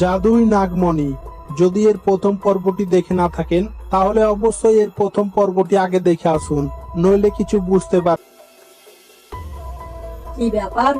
জাদুই নাগমণি, যদি এর প্রথম পর্বটি দেখে না থাকেন, তাহলে অবশ্যই এর প্রথম পর্বটি আগে দেখে আসুন, নইলে কিছু বুঝতে পার কি ব্যাপার?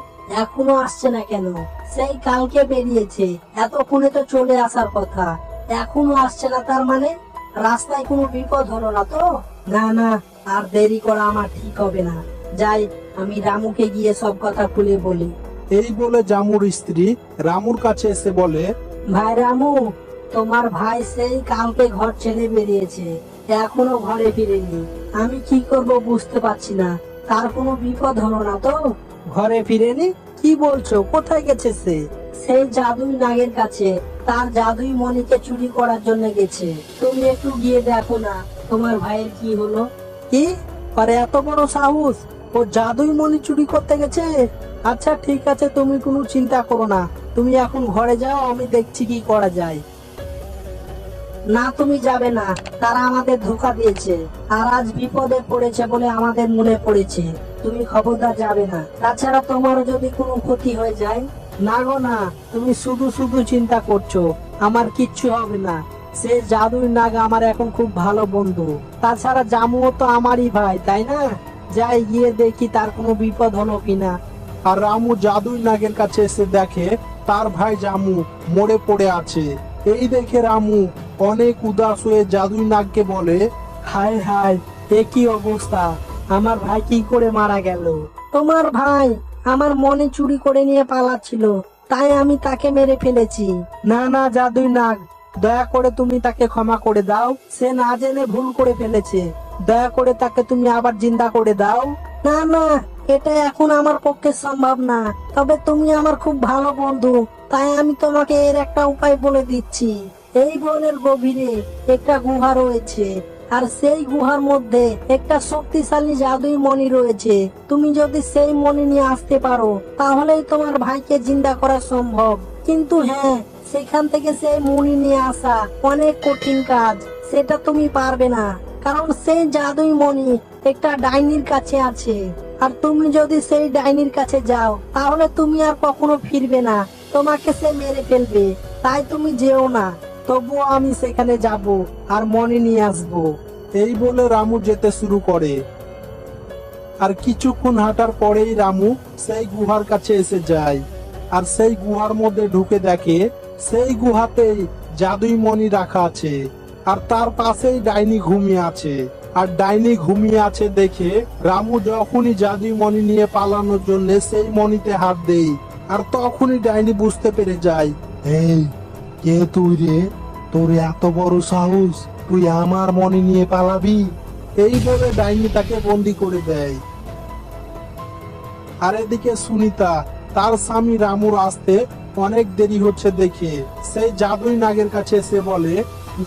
এখনও আসছে না কেন? সেই কালকে বেরিয়েছে, এতক্ষণে তো চলে আসার কথা। এখনও আসছে না তার মানে? রাস্তায় কোনো বিপদ হলো না তো? না না, আর দেরি করা আমার ঠিক হবে না। যাই, আমি রামুকে গিয়ে সব কথা খুলে বলি। এই বলে জামুর স্ত্রী রামুর কাছে এসে বলে ভাই রামু তোমার ভাই সেই কালকে ঘর ছেড়ে বেরিয়েছে এখনও ঘরে ফিরেনি। আমি কি করব বুঝতে পারছি না তার কোনো বিপদ হলো না তো? ঘরে ফিরেনি? কি বলছো? কোথায় গেছে সে? সেই জাদুই নাগের কাছে তার জাদুই মণিকে চুরি করার জন্য গেছে। তুমি একটু গিয়ে দেখো না তোমার ভাইয়ের কি হলো? কি? আরে এত বড় সাহস? ও জাদুই মণি চুরি করতে গেছে? আচ্ছা ঠিক আছে, তুমি কোনো চিন্তা করো না। তুমি এখন ঘরে যাও, আমি দেখছি কি করা যায়। না, তুমি যাবে না। তারা আমাদের ধোকা দিয়েছে। আর আজ বিপদে পড়েছে বলে আমাদের মনে পড়েছে। তুমি খবরদার যাবে না। তাছাড়া তোমারও যদি কোনো ক্ষতি হয়ে যায়, না গো, না। তুমি শুধু শুধু চিন্তা করছ। আমার কিচ্ছু হবে না। সে জাদুই নাগ আমার এখন খুব ভালো বন্ধু। তাছাড়া জামুও তো আমারই ভাই, তাই না? যাই, গিয়ে দেখি তার কোনো বিপদ হলো কিনা। আর রামু জাদুই নাগের কাছে এসে দেখে, তার ভাই জামু মরে পড়ে আছে। এই দেখে রামু অনেক উদাস হয়ে জাদুই নাগকে বলে, হায় হায়, এ কি অবস্থা? আমার ভাই কি করে মারা গেল? তোমার ভাই আমার মনে চুরি করে নিয়ে পালাচ্ছিল, তাই আমি তাকে মেরে ফেলেছি। না না, জাদুই নাগ, দয়া করে তুমি তাকে ক্ষমা করে দাও। সে না জেনে ভুল করে ফেলেছে, দয়া করে তাকে তুমি আবার জিন্দা করে দাও। না না এটা এখন আমার পক্ষে সম্ভব না। তবে তুমি আমার খুব ভালো বন্ধু, তাই আমি তোমাকে এর একটা উপায় বলে দিচ্ছি। এই বনের গভীরে একটা গুহা রয়েছে, আর সেই গুহার মধ্যে একটা শক্তিশালী জাদুই মণি রয়েছে। তুমি যদি সেই মণি নিয়ে আসতে পারো, তাহলেই তোমার ভাইকে জিন্দা করা সম্ভব। কিন্তু হ্যাঁ সেখান থেকে সেই মণি নিয়ে আসা অনেক কঠিন কাজ, সেটা তুমি পারবে না। কারণ সেই জাদুই মণি একটা ডাইনির কাছে আছে। আর তুমি যদি সেই ডাইনির কাছে যাও, তাহলে তুমি আর কখনো ফিরবে না। তোমাকে সে মেরে ফেলবে, তাই তুমি যেও না। তবুও আমি সেখানে যাব আর মনে নিয়ে আসব। এই বলে রামু যেতে শুরু করে। আর কিছুক্ষণ হাঁটার পরেই রামু সেই গুহার কাছে এসে যায়। আর সেই গুহার মধ্যে ঢুকে দেখে সেই গুহাতেই জাদুই মণি রাখা আছে। আর তার পাশেই ডাইনি ঘুমিয়ে আছে। আর ডাইনি ঘুমিয়ে আছে দেখে রামু যখনই জাদুই মণি নিয়ে পালানোর জন্য সেই মণিতে হাত দেই আর তখনই ডাইনি বুঝতে পেরে যায়, এই, কে তুই রে? তোর এত বড় সাহস, তুই আমার মনে নিয়ে পালাবি? এই বলে ডাইনি তাকে বন্দি করে দেয়। আর এদিকে সুনিতা, তার স্বামী রামুর আসতে অনেক দেরি হচ্ছে দেখে। সেই জাদুই নাগের কাছে এসে বলে,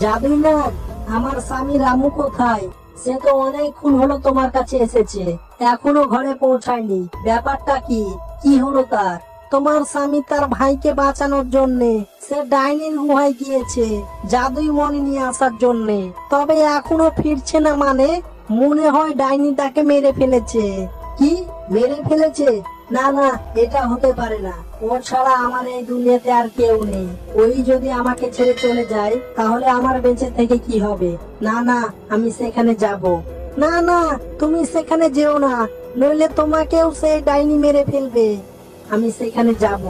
জাদুই নাগ, আমার স্বামী রামু কোথায়? সে তো অনেকক্ষণ হলো তোমার কাছে এসেছে। এখনও ঘরে পৌঁছায়নি। ব্যাপারটা কি? কি হলো তার? তোমার স্বামী তার ভাইকে বাঁচানোর জন্য, সে ডাইনির গুহায় গিয়েছে, জাদুই মণি নিয়ে আসার জন্য। তবে এখনও ফিরছে না মানে? মনে হয় ডাইনি তাকে মেরে ফেলেছে। কি? মেরে ফেলেছে? না না, এটা হতে পারে না। ওর ছাড়া আমার এই দুনিয়াতে আর কেউ নেই। ওই যদি আমাকে ছেড়ে চলে যায়, তাহলে আমার বেঁচে থেকে কি হবে? না না, আমি সেখানে যাব। না না, তুমি সেখানে যেও না, নইলে তোমাকেও সেই ডাইনি মেরে ফেলবে। আমি সেখানে যাব।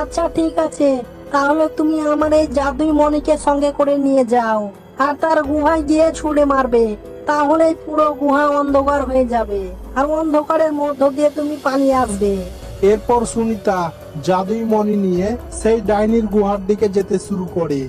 আচ্ছা ঠিক আছে, তাহলে তুমি আমার এই জাদুই মণিকে সঙ্গে করে নিয়ে যাও, আর তার গুহায় গিয়ে ছুড়ে মারবে। তাহলে পুরো গুহা অন্ধকার হয়ে যাবে, আর অন্ধকারের মধ্য দিয়ে তুমি পালিয়ে আসবে। এরপর সুনিতা জাদুই মণি নিয়ে সেই ডাইনির গুহার দিকে যেতে শুরু করে।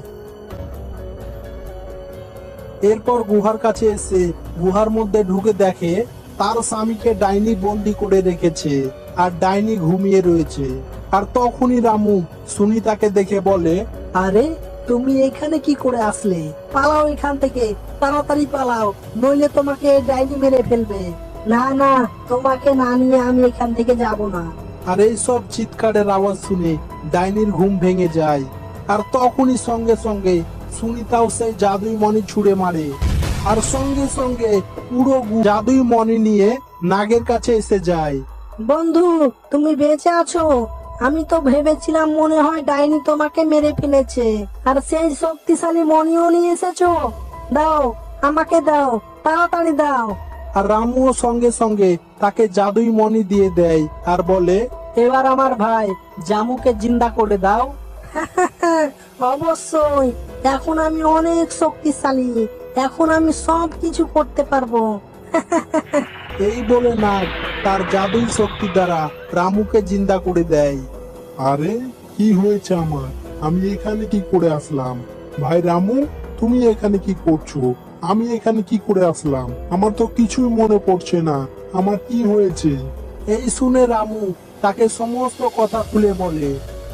এরপর গুহার কাছে এসে গুহার মধ্যে ঢুকে দেখে তার স্বামীকে ডাইনি বন্দি করে রেখেছে আর ডাইনি ঘুমিয়ে রয়েছে। আর তখনই রামু সুনিতাকে দেখে বলে, আরে, তুমি এখানে কি করে আসলে? পালাও এখান থেকে, তাড়াতাড়ি পালাও, নইলে তোমাকে ডাইনি মেরে ফেলবে। না না, তোমাকে না নিয়ে আমি এখান থেকে যাব না। আর এই সব চিৎকারের আওয়াজ শুনে ডাইনির ঘুম ভেঙে যায়। আর তখনই সঙ্গে সঙ্গে সুনিতাও সেই জাদুই মণি ছুঁড়ে মারে। আর সঙ্গে সঙ্গে পুরো জাদুই মণি নিয়ে নাগের কাছে এসে যায়। বন্ধু, তুমি বেঁচে আছো। আমি তো ভেবেছিলাম মনে হয় ডাইনি তোমাকে মেরে ফেলেছে। আর সেই শক্তিশালী মণিও নিয়ে এসেছ। দাও, আমাকে দাও, তাড়াতাড়ি দাও। আর রামুও সঙ্গে সঙ্গে তাকে জাদুই মণি দিয়ে দেয় আর বলে এবার আমার ভাই জামুকে জিন্দা করে দাও। অবশ্যই এখন আমি অনেক শক্তিশালী এখন আমি সব কিছু করতে পারব। এই বলে নাগ তার জাদুই শক্তি দ্বারা রামুকে জিন্দা করে দেয়। আরে কি হয়েছে আমার? আমি এখানে কি করে আসলাম? ভাই রামু তুমি এখানে কি করছ? আমি এখানে কি করে আসলাম? আমার তো কিছুই মনে পড়ছে না। আমার কি হয়েছে? এই শুনে রামু তাকে সমস্ত কথা খুলে বলে।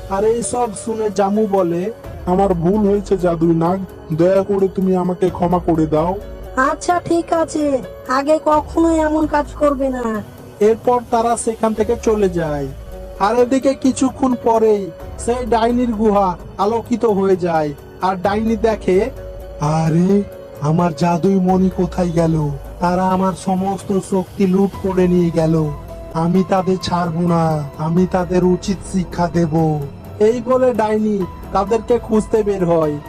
আর এই সব শুনে জামু বলে আমার ভুল হয়েছে জাদুই নাগ দয়া করে তুমি আমাকে ক্ষমা করে দাও। আচ্ছা ঠিক আছে। আগে কখনোই এমন কাজ করবে না। এরপর তারা সেখান থেকে চলে যায়। আর এদিকে কিছুক্ষণ পরেই সেই ডাইনির গুহা আলোকিত হয়ে যায়। আর ডাইনি দেখে আরে আমার জাদুই মণি কোথায় গেল? তারা আমার সমস্ত শক্তি লুট করে নিয়ে গেল। আমি তাদের ছাড়বো না, আমি তাদের উচিত শিক্ষা দেব। এই বলে ডাইনি তাদেরকে খুঁজতে বের হয়।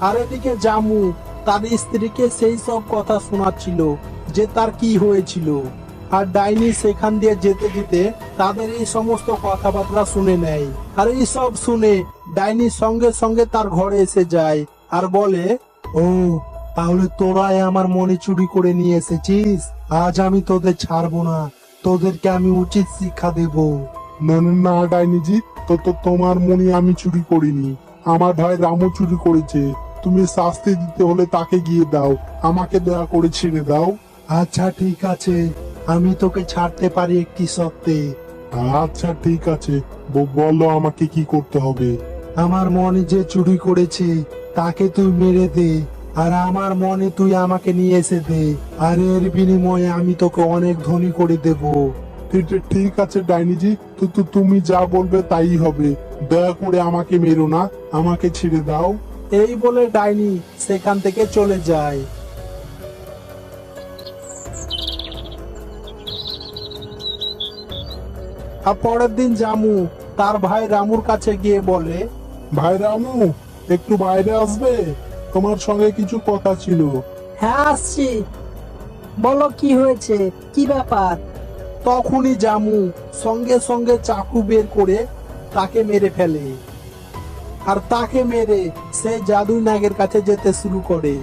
আর এদিকে জামু তার স্ত্রীকে সেই সব কথা শোনাচ্ছিল যে তার কি হয়েছিল। আর ডাইনি সেখান দিয়ে যেতে যেতে তাদের এই সমস্ত কথাবার্তা শুনে নেয়। আর এই সব শুনে ডাইনি সঙ্গে সঙ্গে তার ঘরে এসে যায় আর বলে ও তাহলে তোরাই আমার মনে চুরি করে নিয়ে এসেছিস? আজ আমি তোদের ছাড়বো না। তোদেরকে আমি উচিত শিক্ষা দেবো। না না, ডাইনিজি তো তো তোমার মনি আমি চুরি করিনি। আমার ভাই রামু চুরি করেছে। তুমি শাস্তি দিতে হলে তাকে গিয়ে দাও। আমাকে দয়া করে ছেড়ে দাও। আচ্ছা ঠিক আছে। আমি তোকে ছাড়তে পারি একটি সত্ত্বে আচ্ছা ঠিক আছে। ব- বলো আমাকে কি করতে হবে। আমার মনে যে চুরি করেছে তাকে তুই মেরে দে। আর আমার মনে তুই আমাকে নিয়ে এসে দে। আর এর বিনিময়ে আমি তোকে অনেক ধনী করে দেব। ঠিক- ঠিক- ঠিক আছে ডাইনিজি। তো তো তুমি যা বলবে তাই হবে। দয়া করে আমাকে মেরো না। আমাকে ছেড়ে দাও। এই বলে ডাইনি সেখান থেকে চলে যায়। আর পরের দিন জামু তার ভাই রামুর কাছে গিয়ে বলে ভাই রামু একটু বাইরে আসবে? তোমার সঙ্গে কিছু কথা ছিল। হ্যাঁ আসছি। বলো কি হয়েছে? কি ব্যাপার? তখনই জামু সঙ্গে সঙ্গে চাকু বের করে তাকে মেরে ফেলে। আর তাকে মেরে সে জাদু নাগের কাছে যেতে শুরু করে।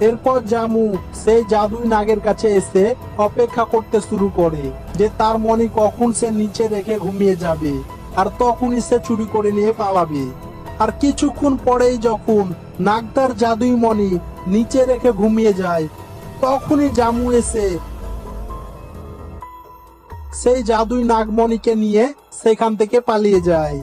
এরপর জামু সেই জাদুই নাগের কাছে এসে অপেক্ষা করতে শুরু করে যে তার মনি কখন সে নিচে রেখে ঘুমিয়ে যাবে, আর তখনই সে চুরি করে নিয়ে পালাবে। আর কিছুক্ষণ পরেই যখন নাগদার জাদুই মণি নিচে রেখে ঘুমিয়ে যায়, তখনই জামু এসে সেই জাদুই নাগমণিকে নিয়ে সেখান থেকে পালিয়ে যায়।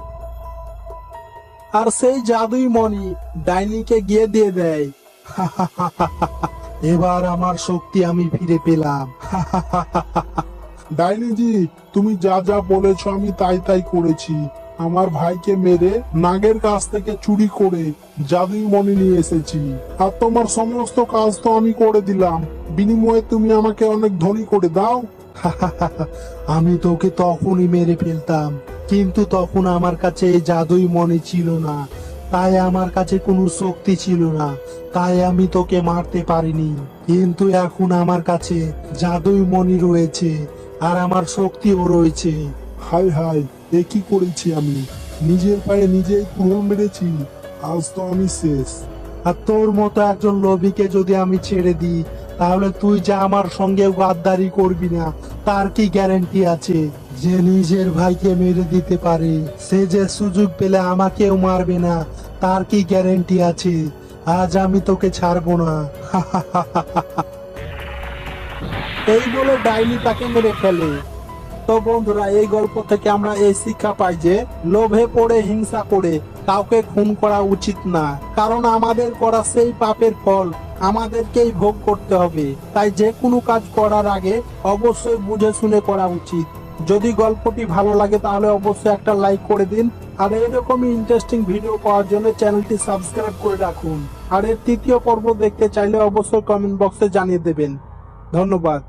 আর সেই জাদুই মণি ডাইনিকে গিয়ে দিয়ে দেয়। এবার আমার শক্তি আমি ফিরে পেলাম। ডাইনিজি তুমি যা যা বলেছ আমি তাই তাই করেছি। আমার ভাইকে মেরে নাগের কাছ থেকে চুরি করে জাদুই মনে নিয়ে এসেছি। আর তোমার সমস্ত কাজ তো আমি করে দিলাম। বিনিময়ে তুমি আমাকে অনেক ধনী করে দাও। আমি তোকে তখনই মেরে ফেলতাম কিন্তু তখন আমার কাছে এই জাদুই মনে ছিল না। তাই আমার কাছে কোনো শক্তি ছিল না, তাই আমি তোকে মারতে পারিনি। কিন্তু এখন আমার কাছে জাদুই মনি রয়েছে আর আমার শক্তিও রয়েছে। হাই হাই, এ কি করেছি আমি? নিজের পায়ে নিজেই কুড়োল মেরেছি? আজ তো আমি শেষ। আর তোর মতো একজন লোভীকে যদি আমি ছেড়ে দিই, তাহলে তুই যে আমার সঙ্গে গাদ্দারি করবি না, তার কি গ্যারান্টি আছে? যে নিজের ভাইকে মেরে দিতে পারে, সে যে সুযোগ পেলে আমাকেও মারবে না, তার কি গ্যারেন্টি আছে? আজ আমি তোকে ছাড়বো না। এই বলে ডাইনি তাকে মেরে ফেলে। তো বন্ধুরা, এই গল্প থেকে আমরা এই শিক্ষা পাই যে, লোভে পড়ে, হিংসা করে কাউকে খুন করা উচিত না। কারণ আমাদের করা সেই পাপের ফল আমাদেরকেই ভোগ করতে হবে। তাই যে কোনো কাজ করার আগে অবশ্যই বুঝে শুনে করা উচিত। যদি গল্পটি ভালো লাগে তাহলে অবশ্যই একটা লাইক করে দিন। আর এইরকমই ইন্টারেস্টিং ভিডিও পাওয়ার জন্য চ্যানেলটি সাবস্ক্রাইব করে রাখুন। আর এর তৃতীয় পর্ব দেখতে চাইলে অবশ্যই কমেন্ট বক্সে জানিয়ে দেবেন। ধন্যবাদ।